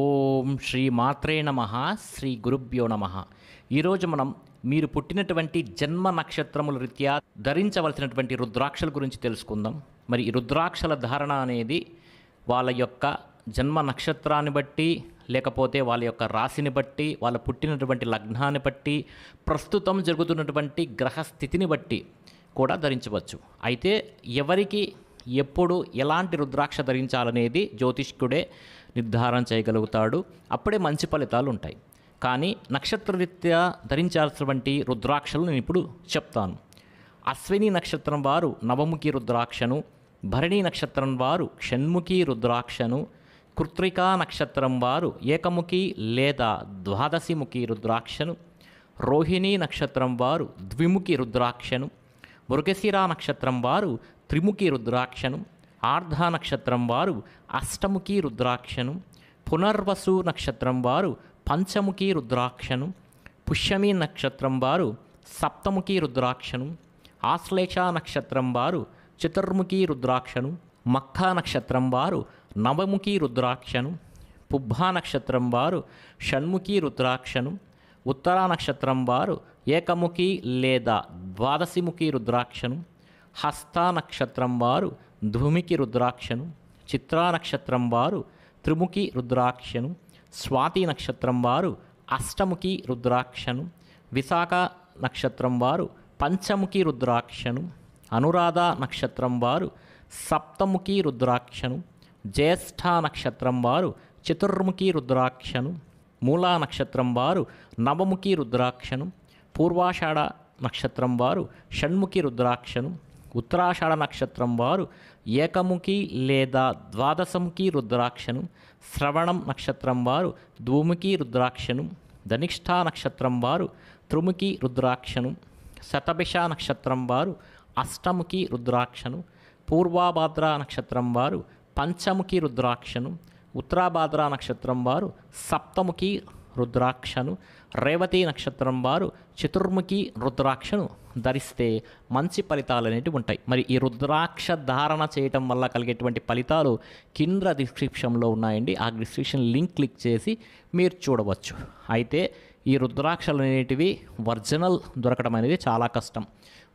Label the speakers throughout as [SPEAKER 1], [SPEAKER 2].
[SPEAKER 1] ఓం శ్రీ మాత్రే నమ శ్రీ గురుభ్యో నమ. ఈరోజు మనం మీరు పుట్టినటువంటి జన్మ నక్షత్రముల రీత్యా ధరించవలసినటువంటి రుద్రాక్షల గురించి తెలుసుకుందాం. మరి ఈ రుద్రాక్షల ధారణ అనేది వాళ్ళ యొక్క జన్మ నక్షత్రాన్ని బట్టి లేకపోతే వాళ్ళ యొక్క రాశిని బట్టి వాళ్ళ పుట్టినటువంటి లగ్నాన్ని బట్టి ప్రస్తుతం జరుగుతున్నటువంటి గ్రహ స్థితిని బట్టి కూడా ధరించవచ్చు. అయితే ఎవరికి ఎప్పుడు ఎలాంటి రుద్రాక్ష ధరించాలనేది జ్యోతిష్కుడే నిర్ధారణ చేయగలుగుతాడు. అప్పుడే మంచి ఫలితాలు ఉంటాయి. కానీ నక్షత్రరీత్యా ధరించాల్సినటువంటి రుద్రాక్షలు నేను ఇప్పుడు చెప్తాను. అశ్విని నక్షత్రం వారు నవముఖి రుద్రాక్షను భరణి నక్షత్రం వారు షణ్ముఖి రుద్రాక్షను కృత్రికా నక్షత్రం వారు ఏకముఖి లేదా ద్వాదశిముఖి రుద్రాక్షను రోహిణి నక్షత్రం వారు ద్విముఖి రుద్రాక్షను మృగశిర నక్షత్రం వారు త్రిముఖి రుద్రాక్షను ఆర్ధ నక్షత్రం వారు అష్టముఖి రుద్రాక్షను పునర్వసు నక్షత్రం వారు పంచముఖి రుద్రాక్షను పుష్యమి నక్షత్రం వారు సప్తముఖి రుద్రాక్షను ఆశ్లేష నక్షత్రం వారు చతుర్ముఖి రుద్రాక్షను మక్కా నక్షత్రం వారు నవముఖి రుద్రాక్షను పుబ్బా నక్షత్రం వారు షణ్ముఖి రుద్రాక్షను ఉత్తరా నక్షత్రం వారు ఏకముఖి లేదా ద్వాదశిముఖి రుద్రాక్షను హస్త నక్షత్రం వారు ధూమికి రుద్రాక్షను చిత్రా నక్షత్రం వారు త్రిముఖి రుద్రాక్షను స్వాతి నక్షత్రం వారు అష్టముఖి రుద్రాక్షను విశాఖ నక్షత్రం వారు పంచముఖి రుద్రాక్షను అనురాధ నక్షత్రం వారు సప్తముఖి రుద్రాక్షను జ్యేష్ఠ నక్షత్రం వారు చతుర్ముఖి రుద్రాక్షను మూలా నక్షత్రం వారు నవముఖి రుద్రాక్షను పూర్వాషాఢ నక్షత్రం వారు షణ్ముఖి రుద్రాక్షను ఉత్తరాషాఢ నక్షత్రం వారు ఏకముఖి లేదా ద్వాదశముఖి రుద్రాక్షను శ్రవణం నక్షత్రం వారు ధూముఖి రుద్రాక్షను ధనిష్ఠా నక్షత్రం వారు త్రిముఖి రుద్రాక్షను శతభిష నక్షత్రం వారు అష్టముఖి రుద్రాక్షను పూర్వాభాద్ర నక్షత్రం వారు పంచముఖి రుద్రాక్షను ఉత్తరాభాద్ర నక్షత్రం వారు సప్తముఖి రుద్రాక్షను రేవతి నక్షత్రం వారు చతుర్ముఖి రుద్రాక్షను ధరిస్తే మంచి ఫలితాలు అనేటివి ఉంటాయి. మరి ఈ రుద్రాక్ష ధారణ చేయటం వల్ల కలిగేటువంటి ఫలితాలు కింద డిస్క్రిప్షన్లో ఉన్నాయండి. ఆ డిస్క్రిప్షన్ లింక్ క్లిక్ చేసి మీరు చూడవచ్చు. అయితే ఈ రుద్రాక్షలు అనేటివి ఒరిజినల్ దొరకడం అనేది చాలా కష్టం.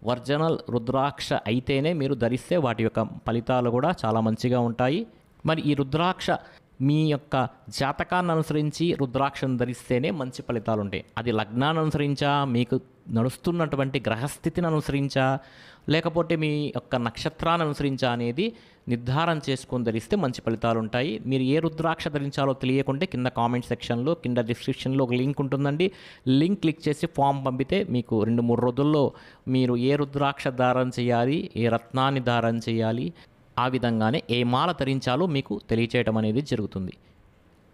[SPEAKER 1] ఒరిజినల్ రుద్రాక్ష అయితేనే మీరు ధరిస్తే వాటి యొక్క ఫలితాలు కూడా చాలా మంచిగా ఉంటాయి. మరి ఈ రుద్రాక్ష మీ యొక్క జాతకాన్ని అనుసరించి రుద్రాక్షను ధరిస్తేనే మంచి ఫలితాలు ఉంటాయి. అది లగ్నాన్ని అనుసరించా మీకు నడుస్తున్నటువంటి గ్రహస్థితిని అనుసరించా లేకపోతే మీ యొక్క నక్షత్రాన్ని అనుసరించా అనేది నిర్ధారణ చేసుకొని ధరిస్తే మంచి ఫలితాలు ఉంటాయి. మీరు ఏ రుద్రాక్ష ధరించాలో తెలియకుంటే కింద కామెంట్ సెక్షన్లో కింద డిస్క్రిప్షన్లో ఒక లింక్ ఉంటుందండి. లింక్ క్లిక్ చేసి ఫామ్ పంపితే మీకు రెండు మూడు రోజుల్లో మీరు ఏ రుద్రాక్ష ధారణ చేయాలి ఏ రత్నాన్ని ధారణ చేయాలి ఆ విధంగానే ఏ మాల ధరించాలో మీకు తెలియచేయటం అనేది జరుగుతుంది.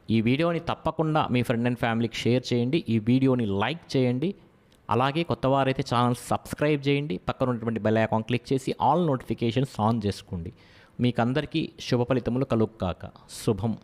[SPEAKER 1] ఈ వీడియోని తప్పకుండా మీ ఫ్రెండ్ అండ్ ఫ్యామిలీకి షేర్ చేయండి. ఈ వీడియోని లైక్ చేయండి. అలాగే కొత్త వారైతే ఛానల్ సబ్స్క్రైబ్ చేయండి. పక్కన ఉన్నటువంటి బెల్ ఐకాన్ క్లిక్ చేసి ఆల్ నోటిఫికేషన్స్ ఆన్ చేసుకోండి. మీకు అందరికీ శుభ ఫలితములు కలుగు కాక. శుభం.